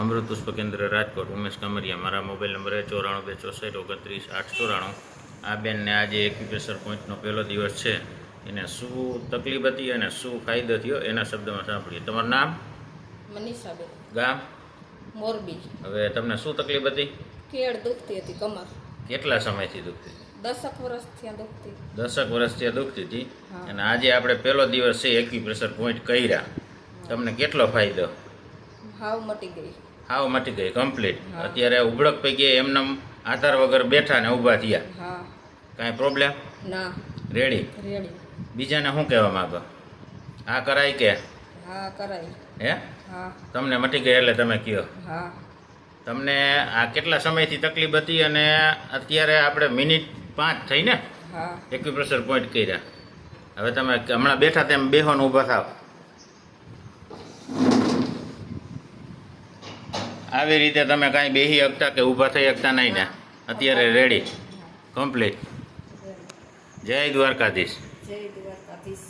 અમૃત પુષ્પ કેન્દ્ર રાજકોટ ઉમેશ કમરિયા. મારા મોબાઈલ નંબર છે ચોરાણું બે ચોસઠ ઓગણત્રીસ આઠ ચોરાણું. આ બેનને આજે એક્યુપ્રેશર પોઈન્ટનો પહેલો દિવસ છે. એને શું તકલીફ હતી અને શું ફાયદો થયો એના શબ્દમાં સાંભળીએ. તમારું નામ? મનીષાબેન. ગામ? મોરબી. હવે તમને શું તકલીફ હતી? કેળ દુખતી હતી કમર. કેટલા સમયથી દુખતી દસક વર્ષથી દુખતી. દસક વર્ષથી દુખતી હતી. અને આજે આપણે પહેલો દિવસ છે એક્યુપ્રેશર પોઈન્ટ કર્યા. તમને કેટલો ફાયદો? હાવ મટી ગઈ. હાવ મટી ગઈ કમ્પ્લીટ અત્યારે ઉબળક પૈકી એમને આધાર વગર બેઠા ને ઊભા થયા. કાંઈ પ્રોબ્લેમ ના. રેડી રેડી બીજાને શું કહેવા માંગો? આ કરાય કે? હા કરાય. હે? હા. તમને મટી ગઈ એટલે તમે કહો હા. તમને આ કેટલા સમયથી તકલીફ હતી અને અત્યારે આપણે મિનિટ પાંચ થઈ ને? હા. એક્યુપ્રેશર પોઈન્ટ કર્યા. હવે તમે હમણાં બેઠા તેમ બેહોને ઊભા થાવ. આવી રીતે તમે કાંઈ બેસી શકતા કે ઊભા થઈ શકતા નહીં ને? અત્યારે રેડી કમ્પ્લીટ જય દ્વારકાધીશ. જય દ્વારકાધીશ.